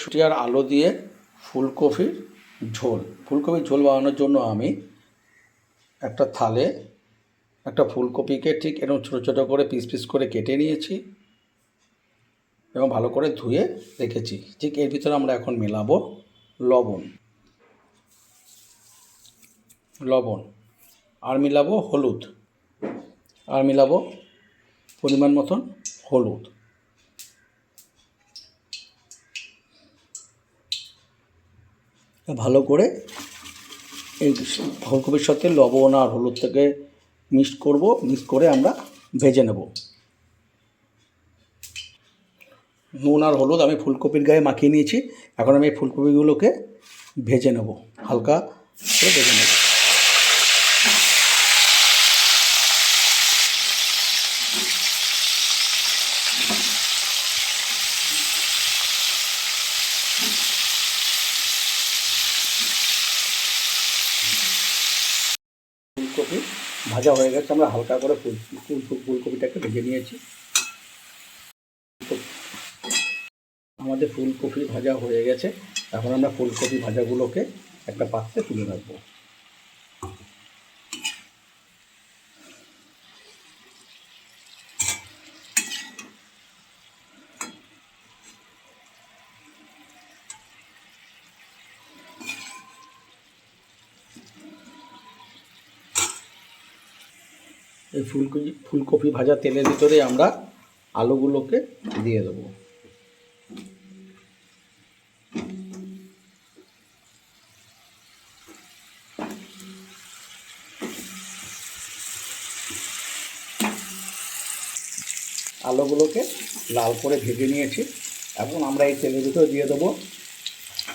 ছুটি আর আলু দিয়ে ফুলকপির ঝোল। ফুলকপির ঝোল বানানোর জন্য আমি একটা থালে একটা ফুলকপিকে ঠিক এরকম ছোটো ছোটো করে পিস পিস করে কেটে নিয়েছি এবং ভালো করে ধুয়ে রেখেছি। ঠিক এর ভিতরে আমরা এখন মেলাবো লবণ। লবণ। আর মিলাবো হলুদ। আর মিলাবো পরিমাণ মতন হলুদ। ভালো করে এই ফুলকপির সাথে লবণ আর হলুদ থেকে মিক্স করব মিক্স করে আমরা ভেজে নেব। নুন আর হলুদ আমি ফুলকপির গায়ে মাখিয়ে নিয়েছি, এখন আমি এই ফুলকপিগুলোকে ভেজে নেব, হালকা করে ভেজে নেব ফুলকপি ভাজা হয়ে গেছে, আমরা হালকা করে ফুল, ফুল- ফুল- ফুলকপিটাকে ভেজে নিয়েছি। আমাদের ফুলকপি ভাজা হয়ে গেছে, এখন আমরা ফুলকপি ভাজাগুলোকে একটা পাত্রে তুলে রাখব। এই ফুলকপি ফুলকপি ভাজা তেলের ভিতরে আমরা আলুগুলোকে দিয়ে দেবো। আলুগুলোকে লাল করে ভেজে নিয়েছি এখন আমরা এই তেলের ভিতরে দিয়ে দেবো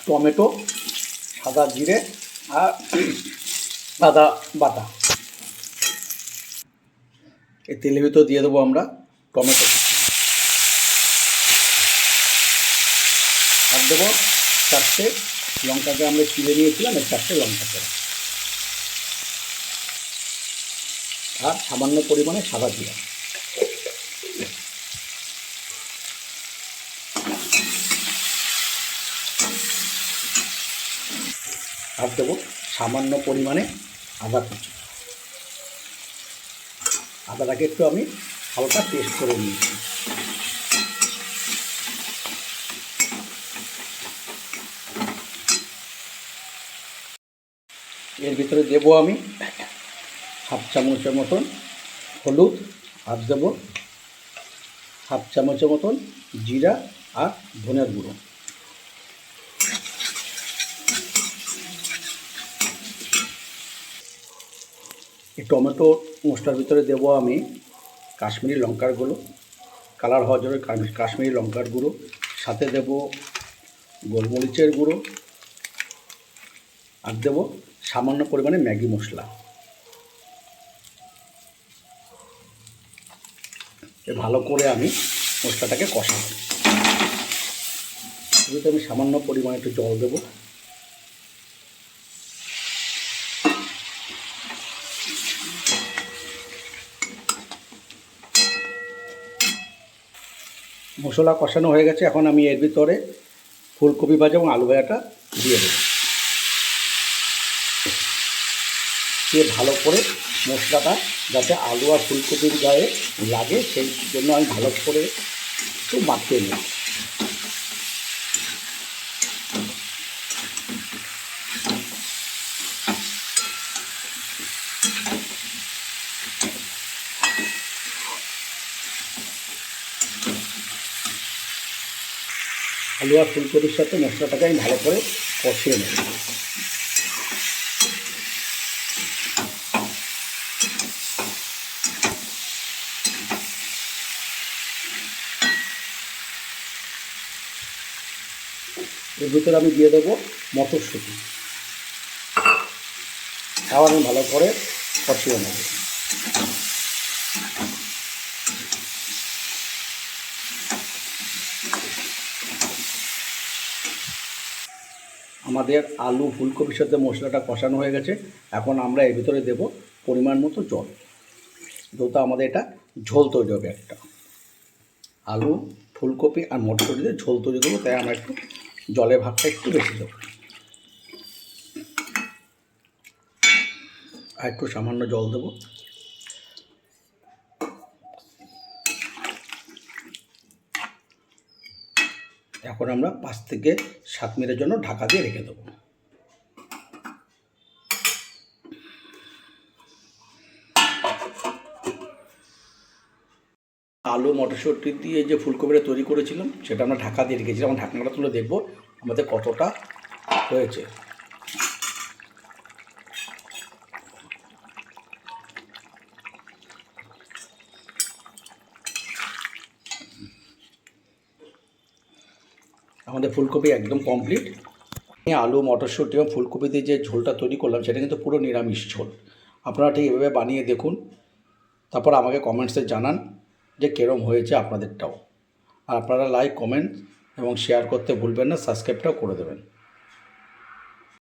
টমেটো, সাদা জিরে আর আদা বাটা। এই তেলের ভিতর দিয়ে দেবো আমরা টমেটো। আর দেবো চারটে লঙ্কাকে আমরা চিড়ে নিয়েছিলাম, এই চারটে লঙ্কা করে আর সামান্য পরিমাণে সাদা জিরা। আর দেবো সামান্য পরিমাণে আদা কুচি। আদাটাকে একটু আমি হালকা পেস্ট করে নিয়েছি। এর ভিতরে দেবো আমি হাফ চামচের মতন হলুদ, আর দেবো হাফ চামচের মতন জিরা আর ধনের গুঁড়ো। এই টমেটো মশলার ভিতরে দেবো আমি কাশ্মীরি লঙ্কার গুঁড়ো। কালার হওয়ার জন্য কাশ্মীরি লঙ্কার গুঁড়ো। সাথে দেব গোলমরিচের গুঁড়ো। আর দেবো সামান্য পরিমাণে ম্যাগি মশলা। ভালো করে আমি মশলাটাকে কষাবো। এগুলোতে আমি সামান্য পরিমাণে একটু জল দেবো। মশলা কষানো হয়ে গেছে, এখন আমি এর ভিতরে ফুলকপি ভাজা এবং আলু ভাজাটা দিয়ে দেব। দিয়ে ভালো করে মশলাটা যাতে আলু আর ফুলকপির গায়ে লাগে, সেই জন্য আমি ভালো করে একটু মাখিয়ে নিই আর ফুলকপির সাথে মশলাটাকে আমি ভালো করে কষিয়ে নেব। এর ভিতরে আমি দিয়ে দেবো মটরশুঁটি। আবার আমি ভালো করে কষিয়ে নেব। আমাদের আলু ফুলকপির সাথে মশলাটা কষানো হয়ে গেছে। এখন আমরা এর ভিতরে দেব পরিমাণ মতো জল। যেহেতু আমাদের এটা ঝোল তৈরি হবে একটা। আলু, ফুলকপি আর মটরশুঁটি দিয়ে ঝোল তৈরি করব, তাই আমরা একটু জলের ভাগটা একটু বেশি দেবো। আর একটু সামান্য জল দেবো। এখন আমরা পাঁচ থেকে সাত মিনিটের জন্য ঢাকা দিয়ে রেখে দেবো। আলু, মটরশুঁটি দিয়ে যে ফুলকপিটা তৈরি করেছিলাম, সেটা আমরা ঢাকা দিয়ে রেখেছিলাম। ঢাকনাটা তুলে দেখব আমাদের কতটা হয়েছে। আমাদের ফুলকপি একদম কমপ্লিট আলু, মটরশুঁটি এবং ফুলকপি দিয়ে যে ঝোলটা তৈরি করলাম, সেটা কিন্তু পুরো নিরামিষ ঝোল। আপনারা ঠিক এভাবে বানিয়ে দেখুন, তারপর আমাকে কমেন্টসে জানান যে কেরম হয়েছে আপনাদেরটাও। আর আপনারা লাইক কমেন্ট এবং শেয়ার করতে ভুলবেন না সাবস্ক্রাইবটাও করে দেবেন।